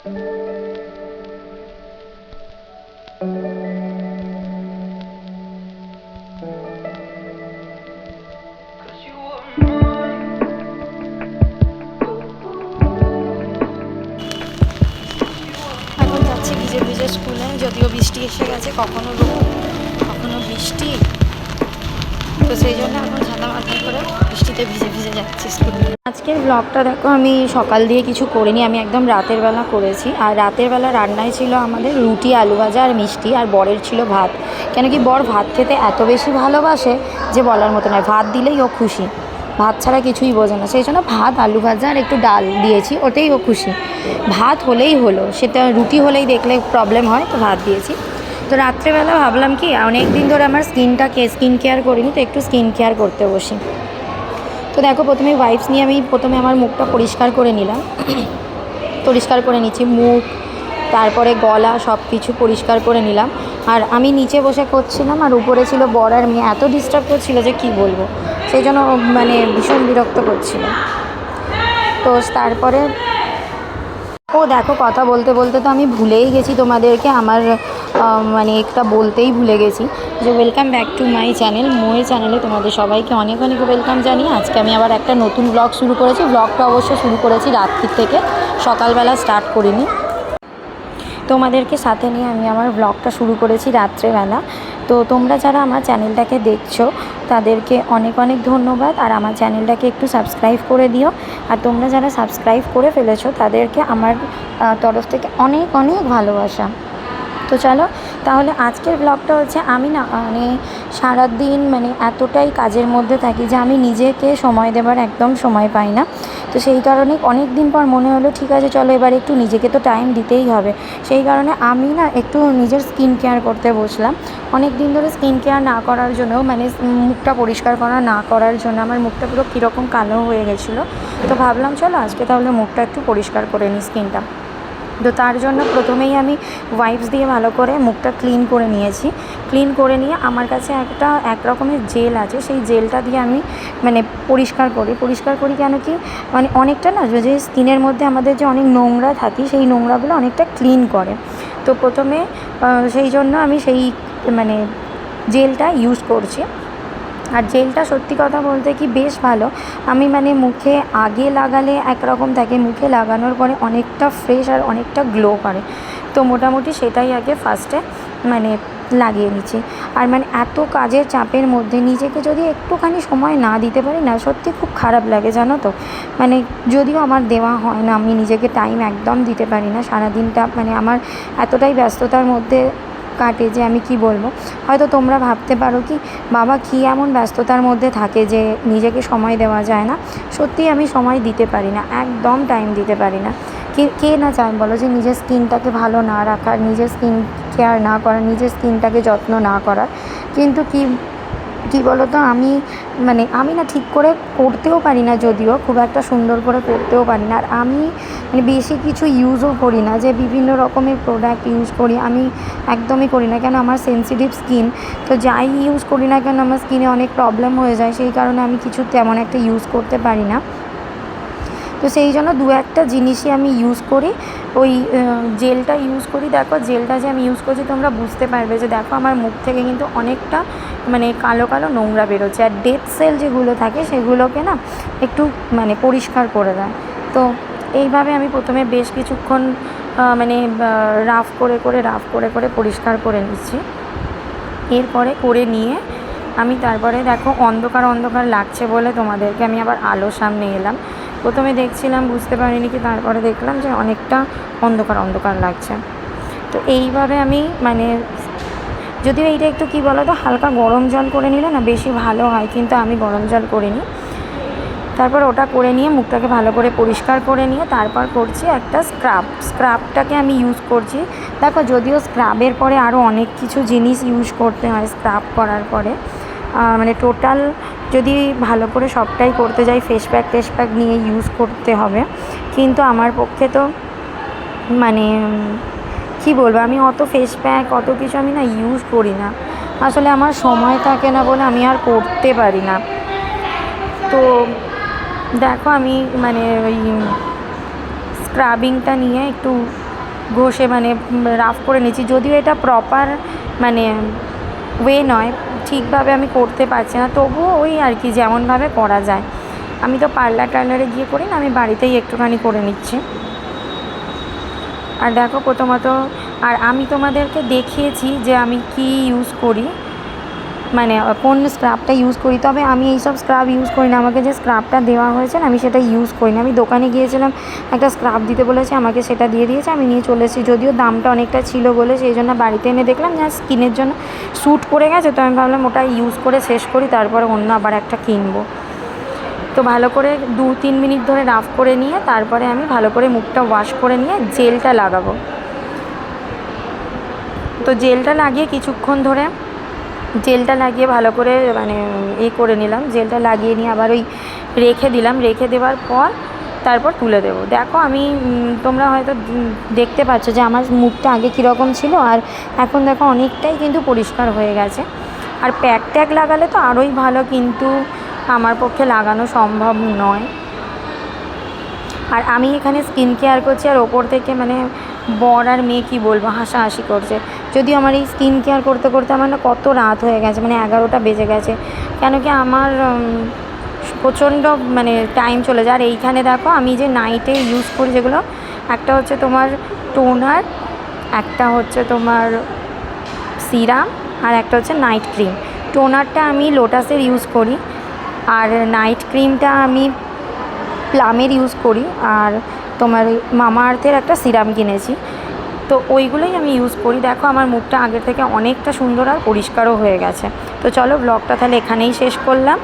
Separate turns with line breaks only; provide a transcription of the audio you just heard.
ভিজে ভিজে স্কুলে যদিও বৃষ্টি এসে গেছে কখনো রোদ কখনো বৃষ্টি। তো সেই জন্য করে আজকের ব্লগটা দেখো, আমি সকাল দিয়ে কিছু করিনি, আমি একদম রাতের বেলা করেছি। আর রাতের বেলা রান্নায় ছিল আমাদের রুটি, আলু ভাজা আর মিষ্টি, আর বরের ছিল ভাত। কেন কি বর ভাত খেতে এত বেশি ভালোবাসে যে বলার মতো নয়, ভাত দিলেই ও খুশি। ভাত ছাড়া কিছুই বোঝে না। সেই জন্য ভাত, আলু ভাজা আর একটু ডাল দিয়েছি, ওতেই ও খুশি। ভাত হলেই হলো, সেটা রুটি হলেই দেখলে প্রবলেম হয়, তো ভাত দিয়েছি। তো রাত্রেবেলা ভাবলাম কি অনেক দিন ধরে আমার স্কিনটাকে স্কিন কেয়ার করিনি, তো একটু স্কিন কেয়ার করতে বসি। তো দেখো, প্রথমে ওয়াইপস নিয়ে আমি প্রথমে আমার মুখটা পরিষ্কার করে নিলাম। পরিষ্কার করে নিচ্ছি, মুখ, তারপরে গলা সব কিছু পরিষ্কার করে নিলাম। আর আমি নিচে বসে করছিলাম আর উপরে ছিল বর আর মেয়ে। এত ডিস্টার্ব করছিল যে কি বলব? সেই জন্য মানে ভীষণ বিরক্ত করছিল। তো তারপরে, ও দেখো, কথা বলতে বলতে তো আমি ভুলেই গেছি তোমাদেরকে। আমার মানে একটা বলতেই ভুলে গেছি যে welcome back to my channel মোয়ের চ্যানেলে তোমাদের সবাইকে অনেক অনেক ওয়েলকাম জানিয়ে আজকে আমি আবার একটা নতুন ব্লগ শুরু করেছি। ব্লগটা অবশ্য শুরু করেছি রাত্রির থেকে, সকালবেলা স্টার্ট করিনি। তোমাদেরকে সাথে নিয়ে আমি আমার ব্লগটা শুরু করেছি রাত্রেবেলা। তো তোমরা যারা আমার চ্যানেলটাকে দেখছ, তাদেরকে অনেক অনেক ধন্যবাদ। আর আমার চ্যানেলটাকে একটু সাবস্ক্রাইব করে দিও। আর তোমরা যারা সাবস্ক্রাইব করে ফেলেছো, তাদেরকে আমার তরফ থেকে অনেক অনেক ভালোবাসা। তো চলো, তাহলে আজকের ব্লগটা হচ্ছে আমি না মানে সারাদিন মানে এতটাই কাজের মধ্যে থাকি যে আমি নিজেকে সময় দেবার একদম সময় পাই না। তো সেই কারণে অনেক দিন পর মনে হলো, ঠিক আছে চলো এবার একটু নিজেকে তো টাইম দিতেই হবে। সেই কারণে আমি না একটু নিজের স্কিন কেয়ার করতে বসলাম। অনেক দিন ধরে স্কিন কেয়ার না করার জন্য মানে মুখটা পরিষ্কার করা না করার জন্য আমার মুখটা পুরো কীরকম কালো হয়ে গেছিল। তো ভাবলাম চলো আজকে তাহলে মুখটা একটু পরিষ্কার করে নিই স্কিনটা তো তার জন্য প্রথমেই আমি ওয়াইপস দিয়ে ভালো করে মুখটা ক্লিন করে নিয়েছি। ক্লিন করে নিয়ে আমার কাছে একটা এক রকমের জেল আছে, সেই জেলটা দিয়ে আমি মানে পরিষ্কার করি। পরিষ্কার করি কেন কি? মানে অনেকটা না, যে স্কিনের মধ্যে আমাদের যে অনেক নোংরা থাকি, সেই নোংরাগুলো অনেকটা ক্লিন করে। তো প্রথমে সেই জন্য আমি সেই মানে জেলটা ইউজ করছি। আর জেলটা সত্যি কথা বলতে কি বেশ ভালো। আমি মানে মুখে আগে লাগালে একরকম থাকে মুখে লাগানোর পরে অনেকটা ফ্রেশ আর অনেকটা গ্লো করে। তো মোটামুটি সেটাই আগে ফার্স্টে মানে লাগিয়ে নিচ্ছি। আর মানে এত কাজের চাপের মধ্যে নিজেকে যদি একটুখানি সময় না দিতে পারি না, সত্যি খুব খারাপ লাগে, জানো তো? মানে যদিও আমার দেওয়া হয় না, আমি নিজেকে টাইম একদম দিতে পারি না, সারাদিনটা মানে আমার এতটাই ব্যস্ততার মধ্যে কাটে যে আমি কি বলব? হয়তো তোমরা ভাবতে পারো কি, বাবা কি এমন ব্যস্ততার মধ্যে থাকে যে নিজেকে সময় দেওয়া যায় না? সত্যিই আমি সময় দিতে পারি না, একদম টাইম দিতে পারি না। কে কে না চায় বলো যে নিজের স্কিনটাকে ভালো না রাখার, নিজের স্কিন কেয়ার না করার, নিজের স্কিনটাকে যত্ন না করার? কিন্তু কি কী বলো তো আমি মানে আমি না ঠিক করে করতেও পারি না যদিও, খুব একটা সুন্দর করে করতেও পারি না। আর আমি মানে বেশি কিছু ইউজও করি না, যে বিভিন্ন রকমের প্রোডাক্ট ইউজ করি, আমি একদমই করি না। কেন আমার সেন্সিটিভ স্কিন তো যাই ইউজ করি না কেন আমার স্কিনে অনেক প্রবলেম হয়ে যায়, সেই কারণে আমি কিছু তেমন একটা ইউজ করতে পারি না। তো সেই জন্য দু একটা জিনিসই আমি ইউজ করি। ওই জেলটা ইউজ করি। দেখো, জেলটা যে আমি ইউজ করছি, তোমরা বুঝতে পারবে যে দেখো, আমার মুখ থেকে কিন্তু অনেকটা মানে কালো কালো নোংরা বেরোচ্ছে। আর ডেথ সেল যেগুলো থাকে, সেগুলোকে না একটু মানে পরিষ্কার করে দেয়। তো এইভাবে আমি প্রথমে বেশ কিছুক্ষণ মানে রাফ করে করে রাফ করে করে পরিষ্কার করে নিচ্ছি। এরপরে করে নিয়ে আমি তারপরে দেখো, অন্ধকার অন্ধকার লাগছে বলে তোমাদেরকে আমি আবার আলো সামনে এলাম। প্রথমে দেখছিলাম, বুঝতে পারিনি কি, তারপরে দেখলাম যে অনেকটা অন্ধকার অন্ধকার লাগছে। তো এইভাবে আমি মানে যদিও এইটা একটু কী বলো তো হালকা গরম জল করে নিলে না বেশি ভালো হয়, কিন্তু আমি গরম জল করিনি। তারপর ওটা করে নিয়ে মুখটাকে ভালো করে পরিষ্কার করে নিয়ে তারপর করছি একটা স্ক্রাব। স্ক্রাবটাকে আমি ইউজ করছি। দেখো, যদিও স্ক্রাবের পরে আরও অনেক কিছু জিনিস ইউজ করতে হয়, স্ক্রাব করার পরে। মানে টোটাল যদি ভালো করে সবটাই করতে যাই ফেস প্যাক টেস প্যাক নিয়ে ইউজ করতে হবে। কিন্তু আমার পক্ষে তো মানে কী বলব, আমি অত ফেস প্যাক অত কিছু আমি না ইউজ করি না। আসলে আমার সময় থাকে না বলে আমি আর করতে পারি না। তো দেখো আমি মানে ওই স্ক্রাবিংটা নিয়ে একটু ঘষে মানে রাফ করে নিচ্ছি যদিও এটা প্রপার মানে ওয়ে নয় ঠিকভাবে আমি করতে পারছি না, তবুও ওই আর কি যেমনভাবে করা যায়। আমি তো পার্লার টার্লারে গিয়ে করি না, আমি বাড়িতেই একটুখানি করে নিচ্ছি। আর দেখো প্রথমত, আর আমি তোমাদেরকে দেখিয়েছি যে আমি কি ইউজ করি। মানে কোন স্ক্রাবটা ইউজ করি? তবে আমি এইসব স্ক্রাব ইউজ করি না। আমাকে যে স্ক্রাবটা দেওয়া হয়েছে আমি সেটা ইউজ করি না আমি দোকানে গিয়েছিলাম, একটা স্ক্রাব দিতে বলেছে, আমাকে সেটা দিয়ে দিয়েছে, আমি নিয়ে চলে এসেছি। যদিও দামটা অনেকটা ছিল বলে সেই জন্য বাড়িতে এনে দেখলাম, যে স্কিনের জন্য শ্যুট করে গেছে, তো আমি ভাবলাম ওটা ইউজ করে শেষ করি, তারপরে অন্য আবার একটা কিনবো। তো ভালো করে দু তিন মিনিট ধরে রাফ করে নিয়ে, তারপরে আমি ভালো করে মুখটা ওয়াশ করে নিয়ে জেলটা লাগাবো। তো জেলটা লাগিয়ে কিছুক্ষণ ধরে জেলটা লাগিয়ে ভালো করে মানে এ করে নিলাম। জেলটা লাগিয়ে নিয়ে আবার ওই রেখে দিলাম। রেখে দেওয়ার পর তারপর তুলে দেবো। দেখো, আমি তোমরা হয়তো দেখতে পাচ্ছ যে আমার মুখটা আগে কীরকম ছিল আর এখন দেখো অনেকটাই কিন্তু পরিষ্কার হয়ে গেছে। আর প্যাক ট্যাক লাগালে তো আরোই ভালো, কিন্তু আমার পক্ষে লাগানো সম্ভব নয়। আর আমি এখানে স্কিন কেয়ার করছি আর ওপর থেকে মানে বর আর মেয়ে কী বলব, হাসাহাসি করছে। যদিও আমার এই স্কিন কেয়ার করতে করতে আমার না কত রাত হয়ে গেছে মানে এগারোটা বেজে গেছে। কেন কি আমার প্রচণ্ড মানে টাইম চলে যায়। আর এইখানে দেখো আমি যে নাইটে ইউজ করি যেগুলো, একটা হচ্ছে তোমার টোনার একটা হচ্ছে তোমার সিরাম আর একটা হচ্ছে নাইট ক্রিম টোনারটা আমি লোটাসের ইউজ করি। আর নাইট ক্রিমটা আমি প্লামের ইউজ করি আর তোমার মামা আর্থের একটা সিরাম কিনেছি। তো ওইগুলোই আমি ইউজ করি। দেখো, আমার মুখটা আগের থেকে অনেকটা সুন্দর আর পরিষ্কারও হয়ে গেছে। তো চলো ব্লগটা তাহলে এখানেই শেষ করলাম।